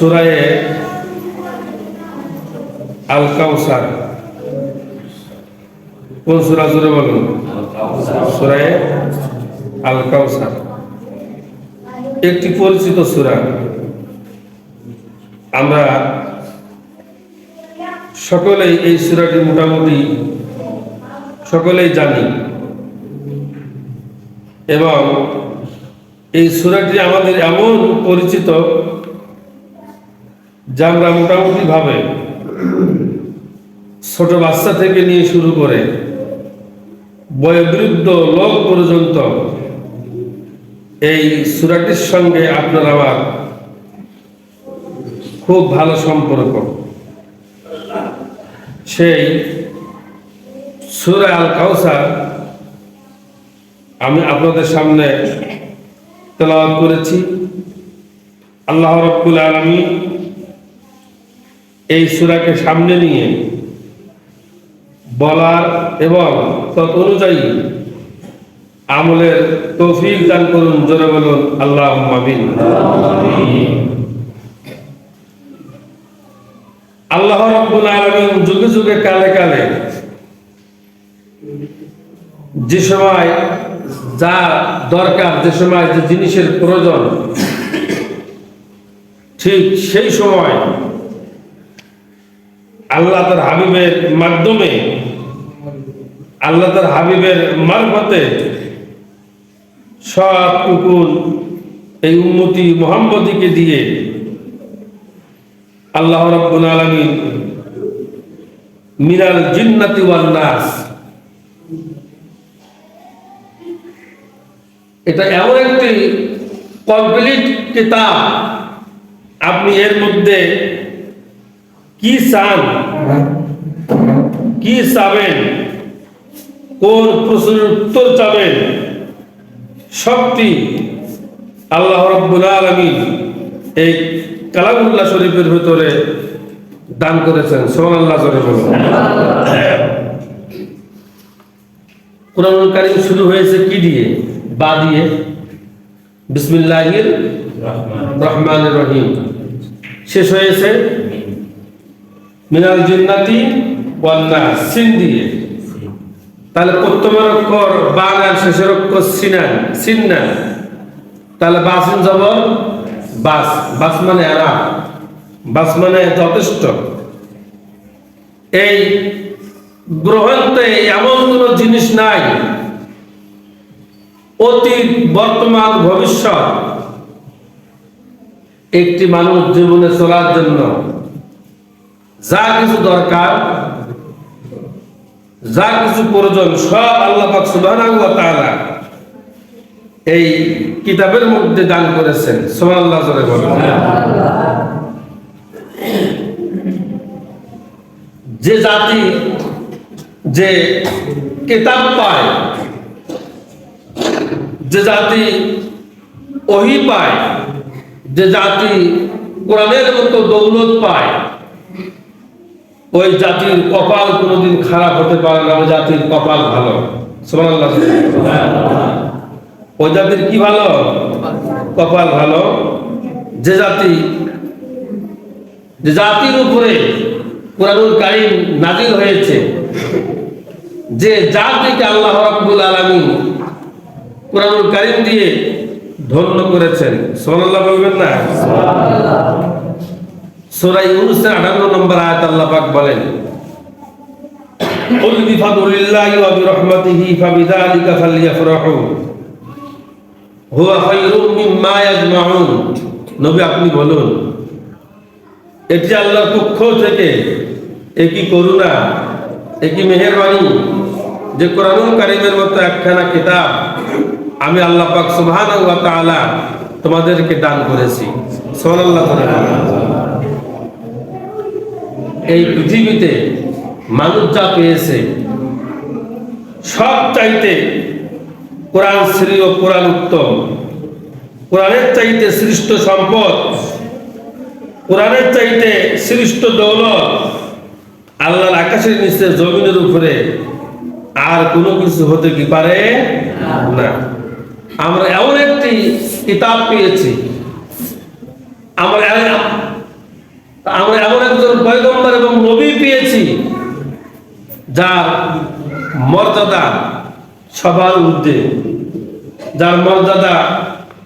সুরায়ে আল কাউসার কোন সুরা জুড়ে বলুন? সুরায়ে আল কাউসার একটি পরিচিত সুরা। আমরা সকলেই এই সুরাটি মোটামুটি সকলেই জানি। এবং এই সুরাটি আমাদের এমন পরিচিত যা আমরা মোটামুটি ভাবে ছোট বাচ্চা থেকে নিয়ে শুরু করে বয়োবৃদ্ধ লোক পর্যন্ত এই সুরাটির সঙ্গে আপনার আমার খুব ভালো সম্পর্ক। সেই সুরা আল কাউসার আমি আপনাদের সামনে তেলাওয়াত করেছি। আল্লাহ রব্বুল আলমী এই সুরাকে সামনে নিয়ে বলার এবং তত অনুযায়ী আমলের তৌফিক দান করুন, জোরে বলুন আল্লাহ আল্লাহ রব্বুল আলমিন যুগে যুগে কালে কালে যে সময় যা দরকার, যে সময়, যে জিনিসের প্রয়োজন, ঠিক সেই সময় আল্লাহ তার হাবিবের মাধ্যমে, আল্লাহ তার হাবিবের মারফতে সব কুকুর এই উন্মতি মোহাম্মদীকে দিয়ে আল্লাহ রব্বুল আলমিন মিনাল জিন্নাতি ওয়াল নাস। এটা এমন একটি কমপ্লিট কিতাব। আপনি এর মধ্যে কি চান কি চাবেন কোন প্রশ্নের উত্তর চাবেন? সবটি আল্লাহ রব্বুল আলমী এই কালামুল্লাহ শরীফের ভিতরে দান করেছেন। সোমান আল্লাহ বলুন। কোরআন কারিম শুরু হয়েছে কি দিয়ে? বা দিয়ে। বিসমিল্লাহির রহমান রহিম। শেষ হয়েছে মিনাল জিন্নাতি ওয়ান্না সিন দিয়ে। তাহলে প্রথমের অক্ষর আর শেষের অক্ষর সিনান। সিন্নান তাহলে বাসিন যাব বাস। বাস মানে আরাম বাস মানে যথেষ্ট। এই গ্রহণতে এমন কোন জিনিস নাই। অতীত বর্তমান ভবিষ্যৎ। একটি মানুষ জীবনে চলার জন্য যা কিছু দরকার, যা কিছু প্রয়োজন, সব আল্লাহ পাক এই কিতাবের মধ্যে দান করেছেন। জোরে যে জাতি, যে কিতাব পায়, যে জাতি ওহি পায়, যে জাতি কোরআনের মতো দৌলত পায় ওই জাতির কপাল কোনোদিন খারাপ হতে পারে না, ওই জাতির কপাল ভালো। ওই জাতির কি ভালো? কপাল ভালো। যে জাতি, যে জাতির উপরে কোরআনুল কারিম নাজিল হয়েছে, যে জাতিকে আল্লাহ রাব্বুল আলামিন কোরআনুল কারিম দিয়ে ধন্য করেছেন। সুবহানাল্লাহ বলবেন না? সূরা ইউনূসের 58 নম্বর আয়াত আল্লাহ পাক বলেন قل بفضل الله وبرحمته فبذلك فليفرحوا هو خير مما يجمعون নবী আপনি বলুন এটি আল্লাহর পক্ষ থেকে একই করুণা একই মেহেরবানি যে কোরআনুল কারিমের মতো একখানা কিতাব আমি আল্লাহ পাক সুবহানাহু ওয়া তাআলা তোমাদেরকে দান করেছি সুবহানাল্লাহ করে এই পৃথিবীতে মানুষ যা পেয়েছে, সব চাইতে কোরআন শ্রী ও কোরআন উত্তম। কোরআনের চাইতে সৃষ্ট সম্পদ, কোরআনের চাইতে সৃষ্ট দৌলত, আল্লাহর আকাশের নিচে, জমিনের উপরে আর কোনো কিছু হতে কি পারে না। আমরা এমন একটি কিতাব পেয়েছি। আমরা আমরা এমন একজন পয়গম্বর এবং নবী পেয়েছি, যার মর্যাদা সবার ঊর্ধ্বে। যার মর্যাদা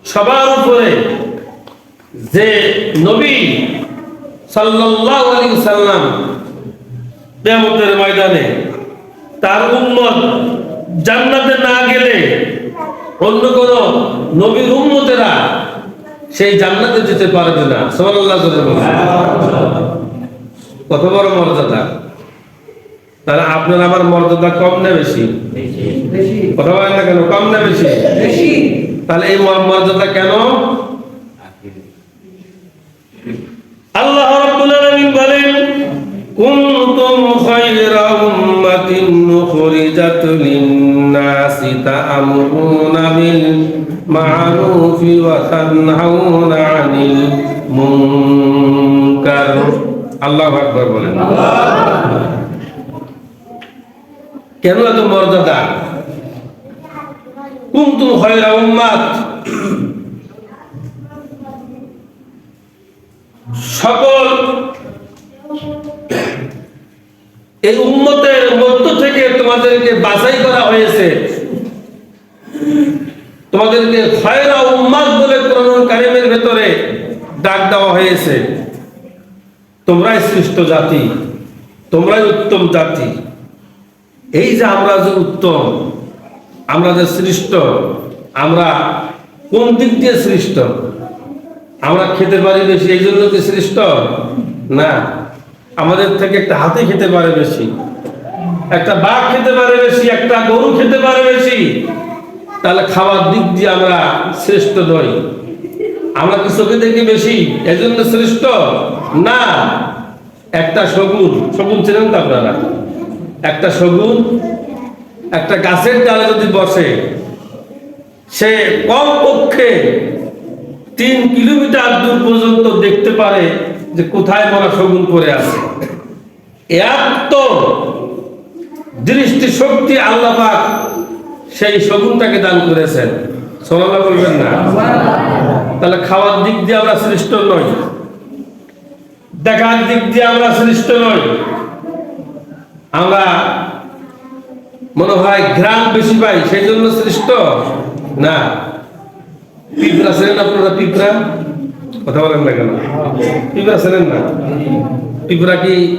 সবার উপরে। যে নবী সাল্লাল্লাহু আলাইহি সাল্লাম কিয়ামতের ময়দানে তার উম্মত জান্নাতে না গেলে অন্য কোন নবীর সেই জান্নাতে যেতে পারবে না। করে কত বড় মর্যাদা? তাহলে আপনার আমার মর্যাদা কম না বেশি? কথা বলেন না কেন? কম না বেশি? তাহলে এই মর্যাদা কেন? আল্লাহ রাব্বুল আলামিন বলেন কুনতুম খায়রা উম্মাতিন উখরিজাত লিন-নাসি তা'মুরুনা বিল ওয়া তানহাউনা 'আনিল মুনকার। আল্লাহু আকবার বলেন। কেন এত মর্যাদা? কুনতুম খায়রা উম্মাত। সকল এই উম্মতের মধ্য থেকে তোমাদেরকে বাছাই করা হয়েছে। তোমাদেরকে খয়রা উম্মাদ বলে কোরআন কারিমের ভেতরে ডাক দেওয়া হয়েছে। তোমরাই শ্রেষ্ঠ জাতি, তোমরাই উত্তম জাতি। এই যে আমরা যে উত্তম, আমরা যে সৃষ্ট, আমরা কোন দিক দিয়ে সৃষ্ট? আমরা খেতে পারি বেশি, এই জন্য কি সৃষ্ট? না। আমাদের থেকে একটা হাতি খেতে পারে বেশি, একটা বাঘ খেতে পারে বেশি, একটা গরু খেতে পারে বেশি। তাহলে খাওয়ার দিক দিয়ে আমরা শ্রেষ্ঠ নই। আমরা কি চোখে দেখি বেশি? এজন্য শ্রেষ্ঠ? না। একটা শগুন শগুন ছিলেন তো আপনারা? একটা শগুন, একটা গাছের ডালে যদি বসে, সে কম পক্ষে তিন কিলোমিটার দূর পর্যন্ত দেখতে পারে যে কোথায় মরা শগুন পড়ে আছে। এত দৃষ্টি শক্তি আল্লাহ সেই শগুনটাকে দান করেছেন। সোনালা বলবেন না? তাহলে খাওয়ার দিক দিয়ে আমরা শ্রেষ্ঠ নই। দেখার দিক দিয়ে আমরা শ্রেষ্ঠ নই। আমরা মনে হয় গ্রাম বেশি পাই, সেই জন্য শ্রেষ্ঠ? না। পিঁপড়া ছিলেন আপনারা, পিঁপড়া? কথা বলেন না কেন? পিঁপড়া ছিলেন না? পিঁপড়া কি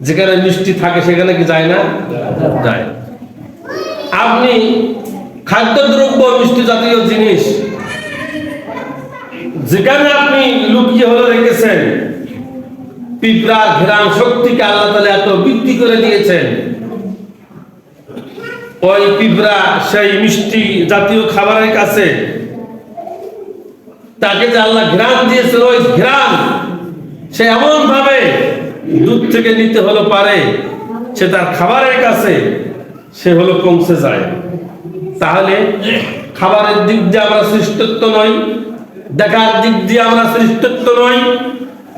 যেখানে মিষ্টি থাকে সেখানে কি যায় না? যায়। আপনি খাদ্যদ্রব্য মিষ্টি জাতীয় জিনিস যেখানে আপনি লুকিয়ে হলে রেখেছেন পিঁপড়া ঘেরান শক্তিকে আল্লাহ তালা এত বৃদ্ধি করে দিয়েছেন, ওই পিঁপড়া সেই মিষ্টি জাতীয় খাবারের কাছে তাকে যে আল্লাহ ঘ্রাণ দিয়েছে ওই ঘ্রাণ সে এমন ভাবে দুধ থেকে নিতে হলো পারে, সে তার খাবারের কাছে সে হলো পৌঁছে যায় তাহলে খাবারের দিক দিয়ে আমরা সৃষ্টত্ব নই, দেখার দিক দিয়ে আমরা সৃষ্টত্ব নই,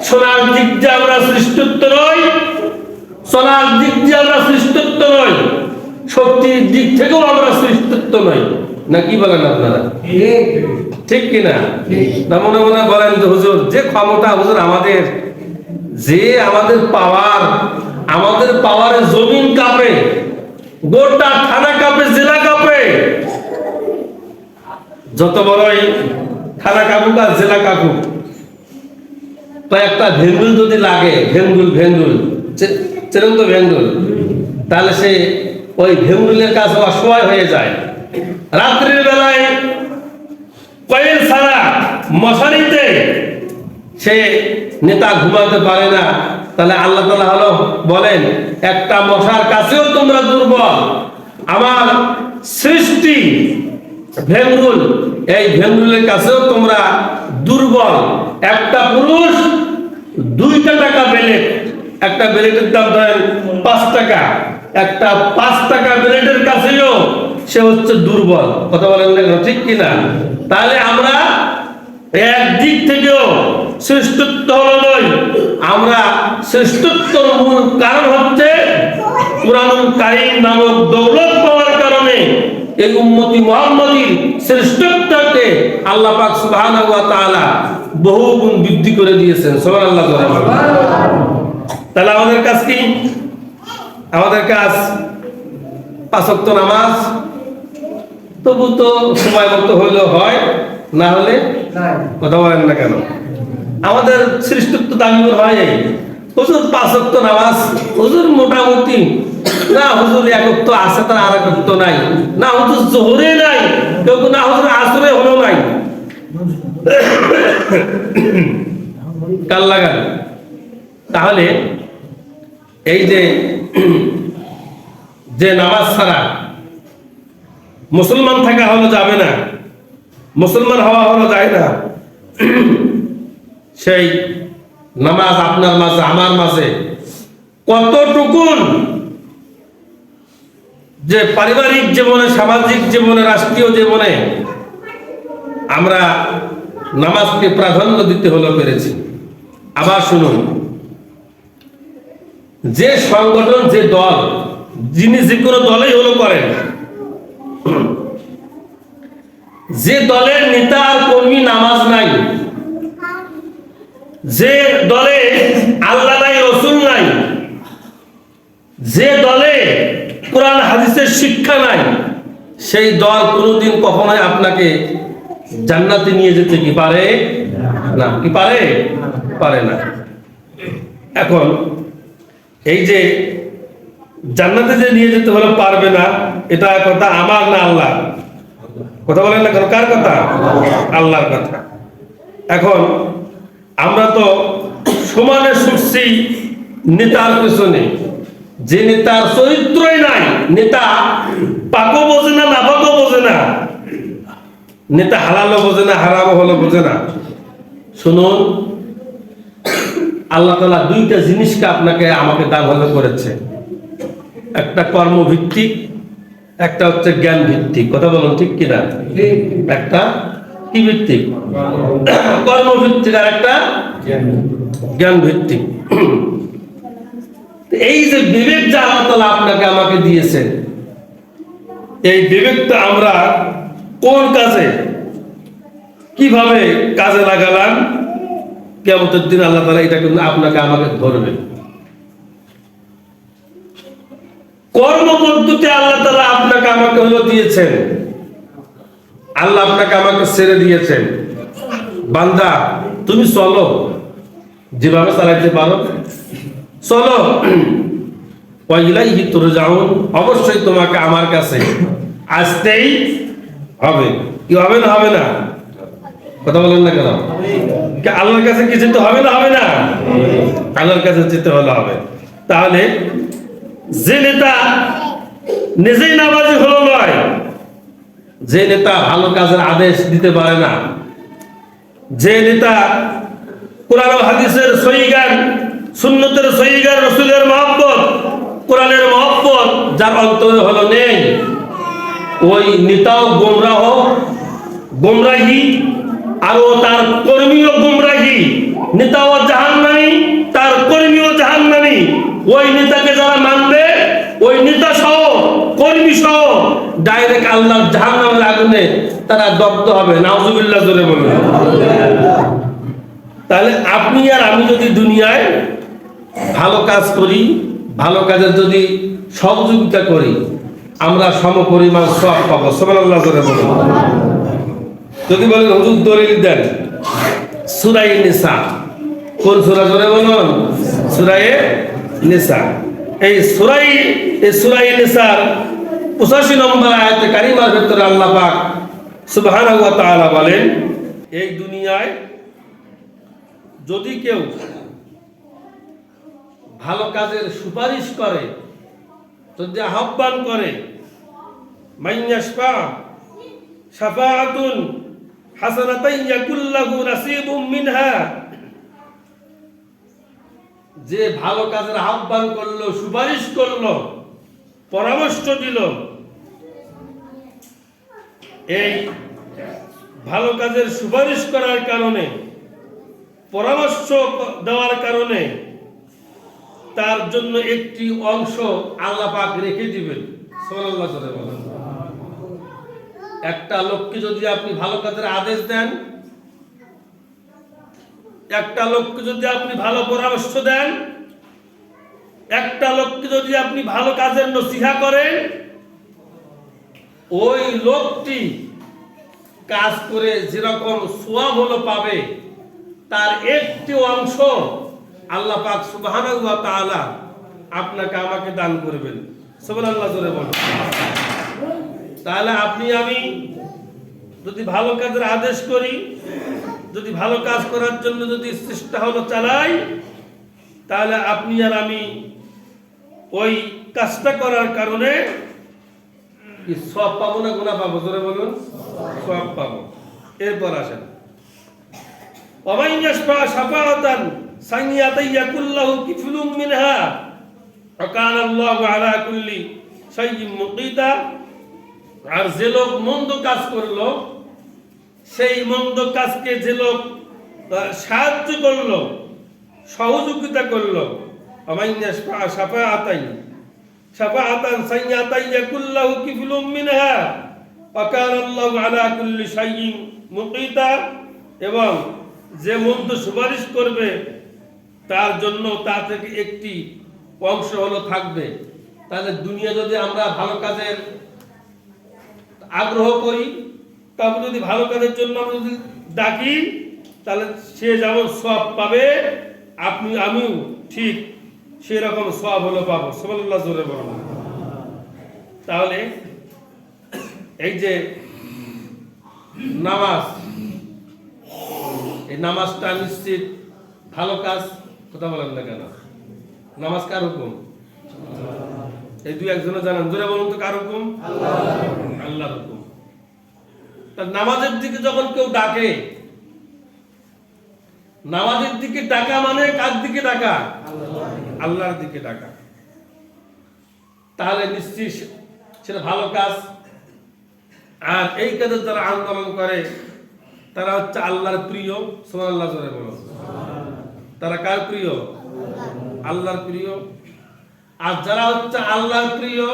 শোনার দিক দিয়ে আমরা সৃষ্টত্ব নই, চলার দিক দিয়ে আমরা সৃষ্টত্ব নই, শক্তির দিক থেকেও আমরা সৃষ্টত্ব নই। না কি বলেন আপনারা? ঠিক কিনা না মনে মনে বলেন যে, হুজুর, যে ক্ষমতা হুজুর আমাদের, যে আমাদের পাওয়ার, আমাদের পাওয়ারে জমিন কাঁপে গোটা থানা কাঁপে, জেলা কাঁপে। যত বড়ই থানা কাপুক আর জেলা কাপুক তো একটা ভেঙ্গুল যদি লাগে ভেঙ্গুল ভেঙ্গুল চে- চেনেন তো ভেঙ্গুল তাহলে সে ওই ভেঙ্গুলের কাছে অসহায় হয়ে যায়। রাত্রির বেলায় কয়েল ছাড়া মশারিতে সে নেতা ঘুমাতে পারে না। তাহলে আল্লাহ তালা হলো বলেন, একটা মশার কাছেও তোমরা দুর্বল। আমার সৃষ্টি ভেঙ্গুল এই ভেঙ্গুলের কাছেও তোমরা দুর্বল। একটা পুরুষ দুইটা টাকা বেলেট একটা বেলেটের দাম ধরেন পাঁচ টাকা। একটা পাঁচ টাকা বেলেটের কাছেও সে হচ্ছে দুর্বল। কথা বলেন? ঠিক কিনা? তাহলে আমরা একদিক থেকেও শ্রেষ্ঠত্ব হলো নয় মূল কারণ হচ্ছে কারীম নামক দৌলত পাওয়ার কারণে এই উম্মতি মুহাম্মাদীর শ্রেষ্ঠত্ব পরিমাণকে আল্লাহ পাক সুবহানাহু ওয়া তাআলা বহু গুণ বৃদ্ধি করে দিয়েছেন। সুবহানাল্লাহ তাহলে আমাদের কাজ কি? আমাদের কাজ পাঁচ ওয়াক্ত নামাজ। তবু তো সময় মতো হয় না হলে কথা বলেন না কেন? আমাদের সৃষ্টিত্ব দাবি হয় হুজুর পাঁচ ওয়াক্ত নামাজ। হুজুর মোটামুটি। না, হুজুর একত্ব আছে তার আর একত্ব নাই। না, হুজুর জোহরে নাই কেউ না, হুজুর আসরে হলো নাই। কাল লাগান। তাহলে এই যে যে নামাজ ছাড়া মুসলমান থাকা হলো যাবে না, মুসলমান হওয়া হলো যায় না। সেই নামাজ আপনার মাঝে, আমার মাঝে। কতটুকুন যে পারিবারিক জীবনে, সামাজিক জীবনে, রাষ্ট্রীয় জীবনে আমরা নামাজকে প্রাধান্য দিতে হলো পেরেছি। আবার শুনুন, যে সংগঠন, যে দল, যিনি যে কোনো দলেই হলো করেন, যে দলের নেতা আর কর্মী নামাজ নাই যে দলে আল্লাহ নাই, রসুল নাই, যে দলে কোরআন, হাদিসের শিক্ষা নাই, সেই দল কোনোদিন কখনোই আপনাকে জান্নাতে নিয়ে যেতে কি পারে না? কি পারে? পারে না। এখন এই যে জান্নাতে যে নিয়ে যেতে হলে পারবে না, এটা কথা আমার না আল্লাহ কথা বলেন না কার কথা? আল্লাহর কথা। এখন আমরা তো সমানে ছুটছি নেতার পেছনে। যে নেতার চরিত্রই নাই নেতা পাকও বোঝে না নাপাকও বোঝে না। নেতা হালালও বোঝে না হারামও হলো বোঝে না। শুনুন আল্লাহ তালা দুইটা জিনিসকে আপনাকে আমাকে দান হলে করেছে। একটা কর্মভিত্তিক একটা হচ্ছে জ্ঞান ভিত্তিক কথা বলুন ঠিক কিনা? একটা কি ভিত্তিক কর্মভিত্তিক আর একটা জ্ঞান ভিত্তিক এই যে বিবেক যা আল্লাহ আপনাকে আমাকে দিয়েছেন, এই বিবেকটা আমরা কোন কাজে, কীভাবে কাজে লাগালাম কেমতের দিন আল্লাহ তালা এটা কিন্তু আপনাকে আমাকে ধরবে। কর্ম পদ্ধতি আল্লাহ তালা আপনাকে আমাকে হলো দিয়েছেন। আল্লাহ আপনাকে আমাকে ছেড়ে দিয়েছেন। বান্দা, তুমি চলো। যেভাবে চালাইতে পারো। চলো। পয়লাই যাও অবশ্যই তোমাকে আমার কাছে আসতেই হবে। কি হবে না হবে না? কথা বলেন না কেন? আল্লাহর কাছে কি যেতে হবে না হবে না? আল্লাহর কাছে যেতে হলে হবে। তাহলে যে নেতা নিজেই নামাজি হলো নয় যে নেতা ভালো কাজের আদেশ দিতে পারে না, যে নেতা কোরআন হাদিসের সহিগান সুন্নতের সহিগান রসুলের মহব্বত, কোরআনের মহব্বত, যার অন্তরে হলো নেই, ওই নেতাও গোমরাহ, গোমরাহি, আর ও তার কর্মীও গোমরাহি। নেতাও জাহান্নামী, তার কর্মীও জাহান্নামী। ওই নেতাকে যারা মানবে, ওই নেতা সহ কর্মী সহ ডাইরেক্ট আল্লাহ জাহান্নামের আগুনে তারা দগ্ধ হবে। নাউজুবিল্লাহ জোরে বলবে তাহলে আপনি আর আমি যদি দুনিয়ায় ভালো কাজ করি, ভালো কাজের যদি সহযোগিতা করি, আমরা সম পরিমাণ সব পাবো। সোমাল্লাহ জোরে বলব যদি বলেন, হুজুর, দলিল দেন। সুরাই নিসা। কোন সুরা জোরে বলুন? সুরাই নিসা। এই সুরাই এই সুরাই নিসার পঁচাশি নম্বর আয়াতে কারিমার ভেতরে আল্লাহ পাক তাআলা বলেন, এই দুনিয়ায় যদি কেউ ভালো কাজের সুপারিশ করে, যদি আহ্বান করে মাইয়াশফা শাফাআতুন হাসানাতাই ইয়াকুল্লাহু নাসিবুম মিনহা, যে ভালো কাজের আহ্বান করল, সুপারিশ করল পরামর্শ দিল, এই ভালো কাজের সুপারিশ করার কারণে, পরামর্শ দেওয়ার কারণে তার জন্য একটি অংশ আল্লাহ পাক রেখে দিবেন। একটা লোককে যদি আপনি ভালো কাজের আদেশ দেন, একটা লোককে যদি আপনি ভালো পরামর্শ দেন একটা লোককে যদি আপনি ভালো কাজের নসিহা করেন, ওই লোকটি কাজ করে যেরকম সোয়াব হলো পাবে, তার একটি অংশ আল্লাহ পাক সুবহানাহু ওয়া তাআলা আপনাকে আমাকে দান করবেন। সুবহানাল্লাহ, জোরে বলুন তাহলে আপনি, আমি যদি ভালো কাজের আদেশ করি, যদি ভালো কাজ করার জন্য যদি চেষ্টা হলো চালাই, তাহলে আপনি আর আমি ওই কাজটা করার কারণে কি সব পাবো না গুণা পাবো জোরে বলুন সব পাবো এরপর আসেন ومن يشفع شفاعة سيئة يكن له كفل منها وكان الله على كل شيء مقيتا আর যে লোক মন্দ কাজ করলো সেই মন্দ কাজকে যে লোক আহ, সাহায্য করলো সহযোগিতা করলো সাফা আতাই সাফা আতান সাইয়া তাইয়া কুল্লাহু কিফলুম মিনহা। ওয়াকান আল্লাহু আলা কুল্লি শাইইন মুকিতা। এবং যে মন্দ সুপারিশ করবে, তার জন্য তা থেকে একটি অংশ হলো থাকবে। তাহলে দুনিয়া যদি আমরা ভালো কাজের আগ্রহ করি তারপর যদি ভালো কাজের জন্য আমরা যদি ডাকি, তাহলে সে যেমন সব পাবে, আপনি, আমিও ঠিক সেরকম সব হলো পাবো। সবাল্লাহ জোরে বলব তাহলে, এই যে নামাজ, এই নামাজটা নিশ্চিত ভালো কাজ, কথা বলেন না কেন? নামাজ কার হুকুম? এই দুই একজনে জানেন। জোরে বলুন তো কার হুকুম? আল্লাহর হুকুম। তা নামাজের দিকে যখন কেউ ডাকে, নামাজের দিকে ডাকা মানে কার দিকে ডাকা? আল্লাহর দিকে ডাকা। তাহলে নিশ্চিত সেটা ভালো কাজ। আর এই কাজে যারা আন্দোলন করে, তারা হচ্ছে আল্লাহর প্রিয় সোমান আল্লাহ তারা কার প্রিয়? আল্লাহর প্রিয়। আর যারা হচ্ছে আল্লাহর প্রিয়